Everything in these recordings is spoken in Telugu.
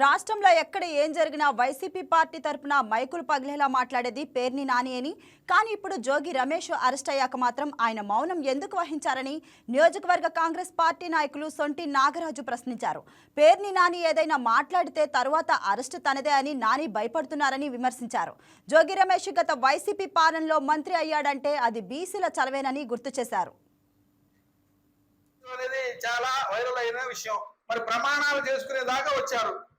రాష్ట్రంలో ఎక్కడ ఏం జరిగినా వైసీపీ పార్టీ తరపున మైకులు పగిలేలా మాట్లాడేది పేర్ని నాని అని. కానీ ఇప్పుడు జోగి రమేష్ అరెస్ట్ అయ్యాక మాత్రం ఆయన మౌనం ఎందుకు వహించారని నియోజకవర్గ కాంగ్రెస్ పార్టీ నాయకులు సొంటి నాగరాజు ప్రశ్నించారు. పేర్ని నాని ఏదైనా మాట్లాడితే తరువాత అరెస్ట్ తనదే అని నాని భయపడుతున్నారని విమర్శించారు. జోగి రమేష్ గత వైసీపీ పాలనలో మంత్రి అయ్యాడంటే అది బీసీల చలవేనని గుర్తు చేశారు. అనేది చాలా వైరల్ అయిన విషయం. మరి ప్రమాణాలు చేసుకునే దాకా వచ్చారు.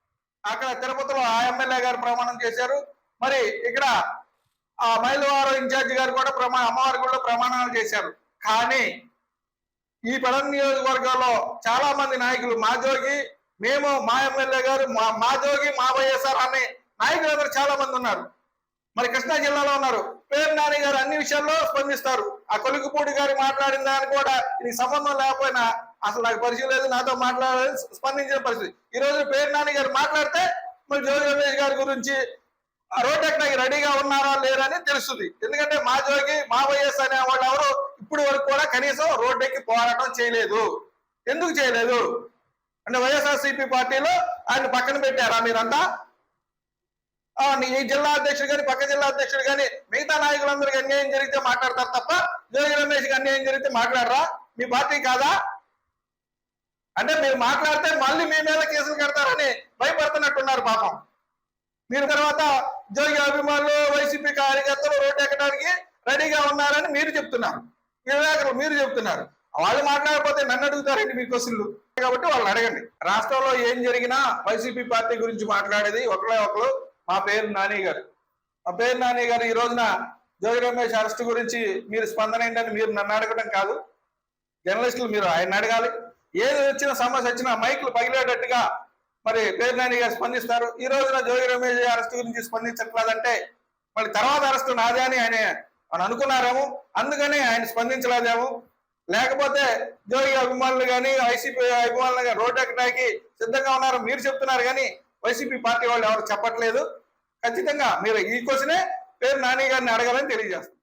అక్కడ తిరుపతిలో ఆ ఎమ్మెల్యే గారు ప్రమాణం చేశారు. మరి ఇక్కడ ఆ మైలవారం ఇన్ఛార్జి గారు కూడా ప్రమా అమ్మవారి కూడా ప్రమాణాలు చేశారు. కానీ ఈ పడం నియోజకవర్గంలో చాలా మంది నాయకులు మా జోగి మేము మా ఎమ్మెల్యే గారు మా మా జోగి మా వైఎస్ఆర్ అనే నాయకులందరూ చాలా మంది ఉన్నారు. మరి కృష్ణా జిల్లాలో ఉన్నారు. పేరు నాని గారు అన్ని విషయాల్లో స్పందిస్తారు. ఆ కొలుకుపూడి గారు మాట్లాడిన దానికి కూడా ఇది సంబంధం లేకపోయినా అసలు నాకు పరిచయం లేదు నాతో మాట్లాడాలని స్పందించిన పరిస్థితి. ఈ రోజు పేరు నాని గారు మాట్లాడితే మరి జోగి రమేష్ గారి గురించి ఆ రోడ్ ఎక్కడానికి రెడీగా ఉన్నారా లేరని తెలుస్తుంది. ఎందుకంటే మా జోగి మా వైఎస్ అనే వాళ్ళు ఎవరు ఇప్పుడు వరకు కూడా కనీసం రోడ్ ఎక్కి పోరాటం చేయలేదు. ఎందుకు చేయలేదు? అంటే వైఎస్ఆర్సీపీ పార్టీలో ఆయన పక్కన పెట్టారా మీరంతా? ఆ, నీ ఈ జిల్లా అధ్యక్షుడు కానీ పక్క జిల్లా అధ్యక్షుడు కానీ మిగతా నాయకులందరికీ అన్యాయం జరిగితే మాట్లాడతారు తప్ప జోగి రమేష్కి అన్యాయం జరిగితే మాట్లాడరా? మీ పార్టీ కాదా? అంటే మీరు మాట్లాడితే మళ్ళీ మీ మీద కేసులు కడతారని భయపడుతున్నట్టున్నారు పాపం. మీరు తర్వాత జోగి అభిమానులు వైసీపీ కార్యకర్తలు రోడ్డు ఎక్కడానికి రెడీగా ఉన్నారని మీరు చెప్తున్నారు. వివేకులు మీరు చెప్తున్నారు. వాళ్ళు మాట్లాడకపోతే నన్ను అడుగుతారండి మీ క్వశ్చన్లు. కాబట్టి వాళ్ళని అడగండి. రాష్ట్రంలో ఏం జరిగినా వైసీపీ పార్టీ గురించి మాట్లాడేది ఒకరే ఒకరు మా పేరు నాని గారు. మా పేరు నాని గారు ఈ రోజున జోగి రమేష్ అరెస్ట్ గురించి మీరు స్పందన ఏంటని మీరు నన్ను అడగడం కాదు. జర్నలిస్టులు మీరు ఆయన అడగాలి. ఏది వచ్చిన సమస్య వచ్చినా మైకులు పగిలేటట్టుగా మరి పేరు నాని గారు స్పందిస్తారు. ఈ రోజున జోగి రమేష్ అరెస్ట్ గురించి స్పందించట్లేదంటే మళ్ళీ తర్వాత అరెస్ట్ నాదే అని ఆయన అని అనుకున్నారేమో. అందుకనే ఆయన స్పందించలేదేమో. లేకపోతే జోగి అభిమానులు కానీ వైసీపీ అభిమానులు కానీ రోడ్ ఎక్కడానికి సిద్ధంగా ఉన్నారు మీరు చెప్తున్నారు కానీ వైసీపీ పార్టీ వాళ్ళు ఎవరు చెప్పట్లేదు. ఖచ్చితంగా మీరు ఈ క్వశ్చనే పేరు నాని గారిని అడగాలని తెలియజేస్తారు